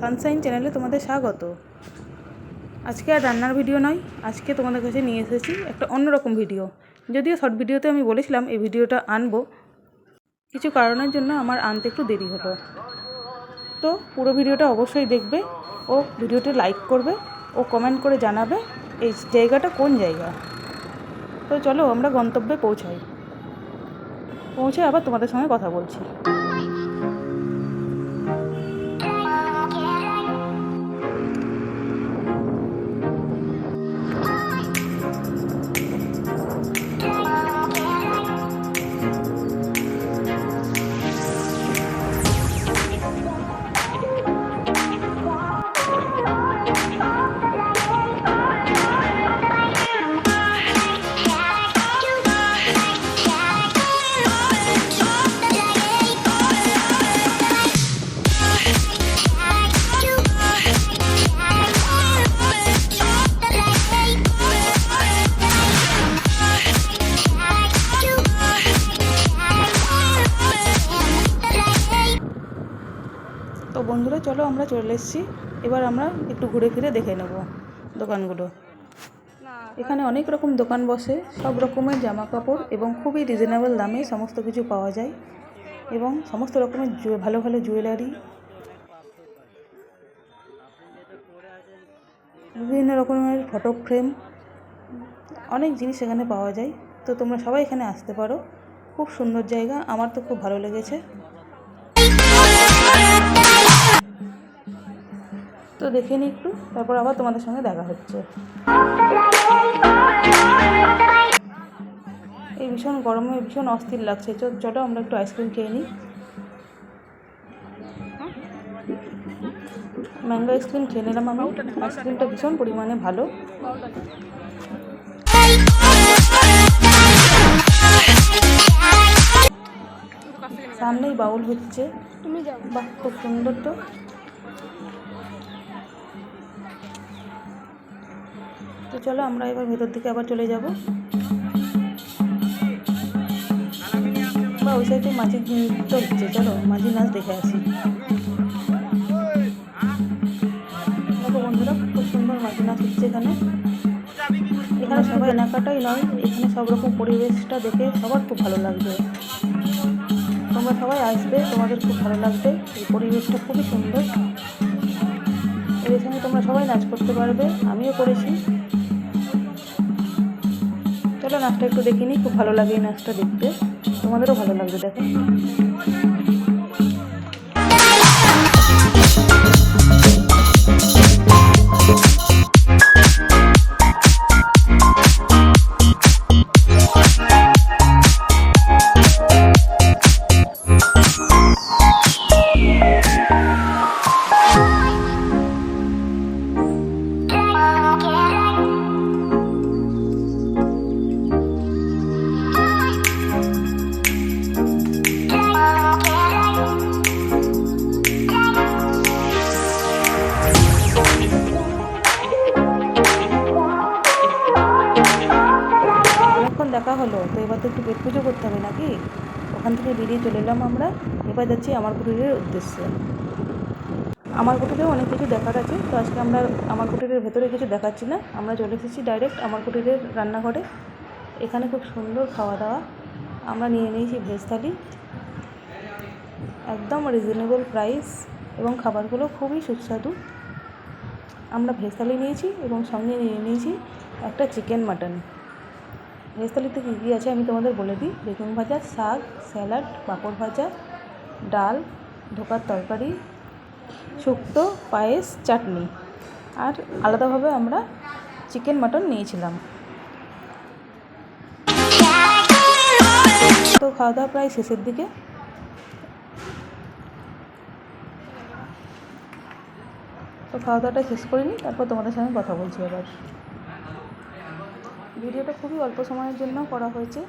Sunshine চ্যানেলে তোমাদের স্বাগত। আজকে আর রান্নার ভিডিও নয়, আজকে তোমাদের কাছে নিয়ে এসেছি একটা অন্যরকম ভিডিও। যদিও শর্ট ভিডিওতে আমি বলেছিলাম এই ভিডিওটা আনব। কিছু কারণের জন্য আমার আনতে একটু দেরি হলো। তো পুরো ভিডিওটা অবশ্যই দেখবে ও ভিডিওটি লাইক করবে, ও কমেন্ট করে জানাবে এই জায়গাটা কোন জায়গা। তো চলো আমরা গন্তব্যে পৌঁছাই। পৌঁছে আবার তোমাদের সঙ্গে কথা বলছি। বন্ধুরা চলো আমরা চলে এসেছি। এবার আমরা একটু ঘুরে ফিরে দেখে নেব দোকানগুলো। এখানে অনেক রকম দোকান বসে সব রকমের জামা কাপড় এবং খুবই রিজনেবল দামে সমস্ত কিছু পাওয়া যায় এবং সমস্ত রকমের ভালো ভালো জুয়েলারি বিভিন্ন রকমের ফটো ফ্রেম অনেক জিনিস এখানে পাওয়া যায়। তো তোমরা সবাই এখানে আসতে পারো। খুব সুন্দর জায়গা আমার তো খুব ভালো লেগেছে। তো দেখে নিই একটু, তারপর আবার তোমাদের সঙ্গে দেখা হচ্ছে। এই ভীষণ গরমে, ভীষণ অস্থির লাগছে। চলো আমরা একটু আইসক্রিম খেয়ে নিই। ম্যাঙ্গো আইসক্রিম খেয়ে নিলাম আমি। আইসক্রিমটা ভীষণ পরিমাণে ভালো। সামনেই বাউল হচ্ছে। বাহ, খুব সুন্দর তো। তো চলো আমরা এবার ভেতর দিকে আবার চলে যাব। বা ওই সাইডে মাঝির নৃত্য হচ্ছে চলো মাঝির নাচ দেখে আসি। দেখো বন্ধুরা, খুব সুন্দর মাঝি নাচ হচ্ছে এখানে। এখানে সবাই এলাকাটাই নয়, এখানে সব রকম পরিবেশটা দেখে সবার খুব ভালো লাগবে। তোমরা সবাই আসবে, তোমাদের খুব ভালো লাগবে, এই পরিবেশটা খুবই সুন্দর। এর সঙ্গে তোমরা সবাই নাচ করতে পারবে, আমিও করেছি। চলো নাচটা একটু দেখিনি খুব ভালো লাগে এই নাচটা দেখতে। তোমাদেরও ভালো লাগবে দেখো। দেখা হলো, তো এবার তো একটু পেট পুজো করতে হবে নাকি? ওখান থেকে বেরিয়ে চলে এলাম আমরা, এবার যাচ্ছি আমার কুটিরের উদ্দেশ্যে। আমার কুটিরেও অনেক কিছু দেখার আছে, তো আজকে আমরা আমার কুটিরের ভেতরে কিছু দেখাচ্ছি না। আমরা চলে এসেছি ডাইরেক্ট আমার কুটিরের রান্নাঘরে। এখানে খুব সুন্দর খাওয়া দাওয়া। আমরা নিয়ে নিয়েছি ভেজ থালি। একদম রিজনেবল প্রাইস এবং খাবারগুলো খুবই সুস্বাদু। আমরা ভেজ থালি নিয়েছি এবং সঙ্গে নিয়ে নিয়েছি একটা চিকেন মাটন ভেজ থালিতে কী কী আছে আমি তোমাদের বলে দিই। বেগুন ভাজা, শাক, স্যালাড, পাঁপড় ভাজা, ডাল, ধোকার তরকারি, শুক্তো, পায়েস, চাটনি। আর আলাদাভাবে আমরা চিকেন, মাটন নিয়েছিলাম। তো খাওয়া দাওয়া প্রায় শেষের দিকে। তো খাওয়া দাওয়াটা শেষ করে নিই তারপর তোমাদের সঙ্গে কথা বলছি আবার। ভিডিওটা খুবই অল্প সময়ের জন্য করা হয়েছে।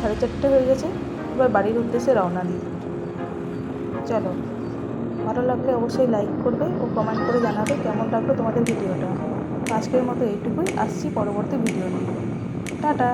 সাড়ে চারটে হয়ে গেছে। এবার বাড়ির উদ্দেশ্যে রওনা দিই। চলো। ভালো লাগলে অবশ্যই লাইক করবে ও কমেন্ট করে জানাবে কেমন লাগল তোমাদের ভিডিওটা আজকের মতো এইটুকুই, আসছি পরবর্তী ভিডিও নিয়ে। টাটা!